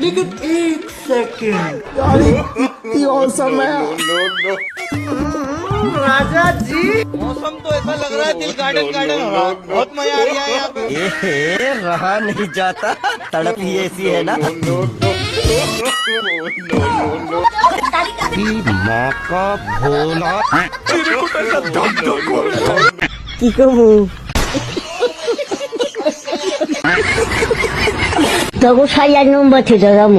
लेकिन एक सेकेंड इतनी औसम है। राजा जी। मौसम तो ऐसा लग रहा है दिल गार्डन गार्डन। बहुत मज़ा आ रहा है यहाँ पे। रहा नहीं जाता। तड़प ही ऐसी है ना। माँ का भोला की তবু সাইয়ার নম্বর থেকে যাব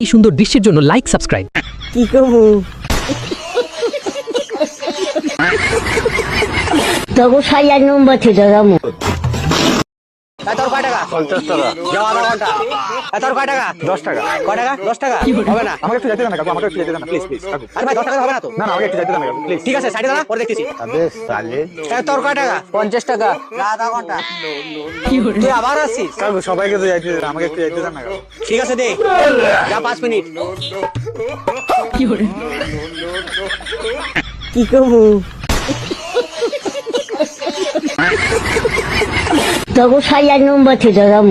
এই সুন্দর দৃশ্যের জন্য লাইক সাবস্ক্রাইব কি করব? তবু সাইয়ার নম্বর থেকে যাব পঞ্চাশ টাকা। যাও আধা ঘণ্টা এ, তোর কয় টাকা? দশ টাকা। কয় টাকা? দশ টাকা? হবে না। আমাকে একটু যেতে দেন কাকু আমাকে একটু যেতে দেন প্লিজ প্লিজ কাকু। আরে ভাই দশ টাকা হবে না তো? না না আমাকে একটু যেতে দেন কাকু প্লিজ ঠিক আছে সাইডে দাঁড়া পরে দেখতেছি। আবে সালে। এ, তোর কয় টাকা? পঞ্চাশ টাকা। আধা ঘণ্টা। তুই আবার আসছিস? কাকু সবাইকে তো যাইতে দেন আমাকে একটু যেতে দেন না ঠিক আছে দে। যা পাঁচ মিনিট। কি করব? তবু সাইয়ার নম্বর থেকে যাব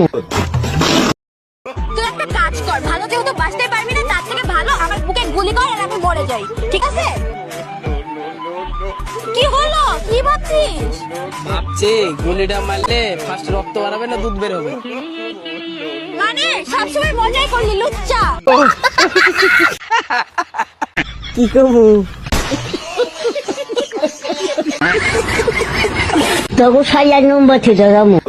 তুই একটা কাজ কর ভালো যেহেতু বাঁচতে পারবি না তার থেকে ভালো আমার বুকে গুলি কর আর আমি মরে যাই। ঠিক আছে? কি হলো? কি ভাবছিস? ভাবছি গুলিটা মারলে ফার্স্ট রক্ত বাড়াবে না দুধ বের হবে? মানে সবসময় মজাই করলি লুচ্চা। কি করব? 这个穿严重不贴这个木。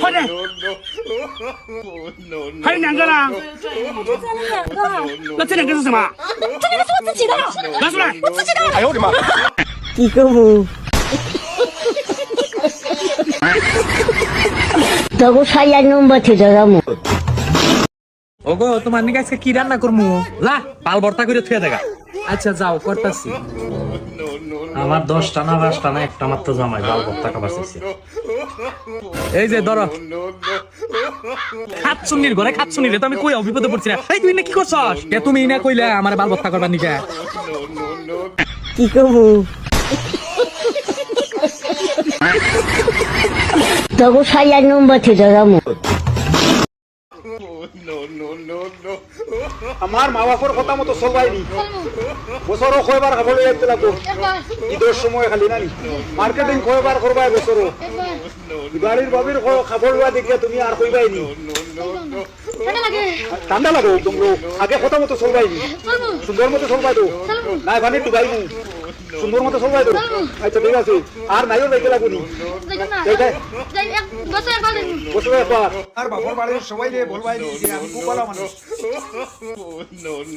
快点！还有两个呢？两个。那这两个是什么？这两个是我自己的。拿出来！我自己的。哎呦我的妈！一个五。তবু সাইয়ার নম্বর থেকে যাব। ওগো তোমার নিকে আজকে কি রান্না করমু? যা পাল ভর্তা করে থুয়ে দেখা আচ্ছা যাও করতাছি। আমার দশটা না পাঁচটা না একটা মাত্র জামাই বাল ভর্তা খাবার চাইছে। এই যে ধরো। খাচ্ছুনির ঘরে খাচ্ছুনির তো আমি কই বিপদে পড়ছি না। এই তুই না কি করছস? তুমি না কইলে আমার বাল ভর্তা করবার নিকে? কি করব? তবু সাইয়ার নম্বর থেকে যাব আমার মা বাপর কথা মতো চলবাইনি বছরও কয়বার খাবলৈ যাইতে লাগবো ঈদের সময় খালি নানি। মার্কেটিং কয়বার করবাই বছরও? গাড়ির বাবির খাবার লোৱা দেখিয়া তুমি আর কইবাইনি ঠান্ডা লাগে একদম আগে কথা মতো চলবাইনি সুন্দর মতো চলবাই তো নাই পানি ডুবাইনি সুন্দর মতো চলবাই তো আচ্ছা ঠিক আছে। আর নাইও যাইতে লাগবো নি। বছরে একবার আর বাপর বাড়ির সবাই যে বলবাই যে আমি খুব ভালো মানুষ।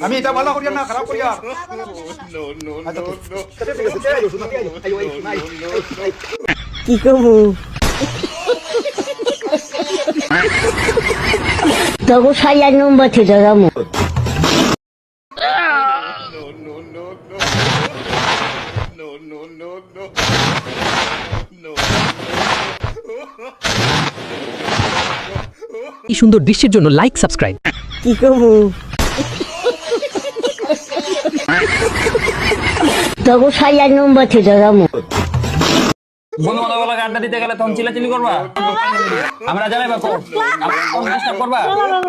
আমি এটা ভালো করিয়া না খারাপ আইও আইও কি করব? তবু সাইয়ার নম্বর থেকে যাব এই সুন্দর দৃশ্যের জন্য লাইক সাবস্ক্রাইব কি করব? তবু সাইয়ার নম্বর থেকে যাব আড্ডা দিতে গেলে তখন চিলাচিলি করবা আমরা জানাই বা করবা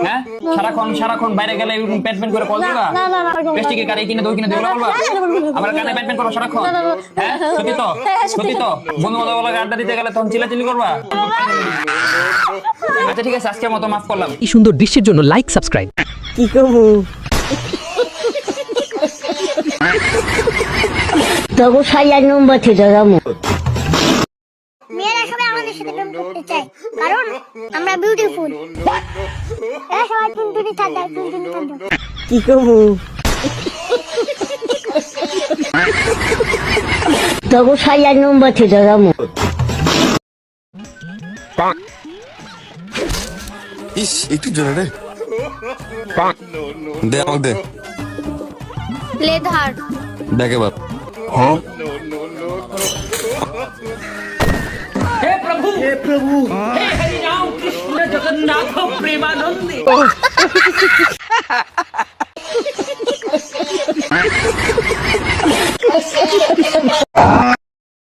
হ্যাঁ সারাক্ষণ সারাক্ষণ বাইরে গেলে এরকম প্যাট প্যাট করে কল দিবা প্লাস্টিকের কারে কিনে দই কিনে দিবা বলবা আমরা কানে প্যাট প্যাট সারাক্ষণ হ্যাঁ সত্যি তো সত্যি তো বন্ধু বান্ধব আড্ডা দিতে গেলে তখন চিলাচিলি করবা আচ্ছা ঠিক আছে আজকের মতো মাফ করলাম এই সুন্দর দৃশ্যের জন্য লাইক সাবস্ক্রাইব কি করব তবু সাইয়ার নম্বর থেকে যাব কি করব সাইয়ার নম্বর থেকে যাব ইস একটু জোরে রে দে আমাকে দে লেধার দেখ এবার হে প্রভু। হে প্রভু। হে হরি রাম। জগন্নাথ প্রেমানন্দে।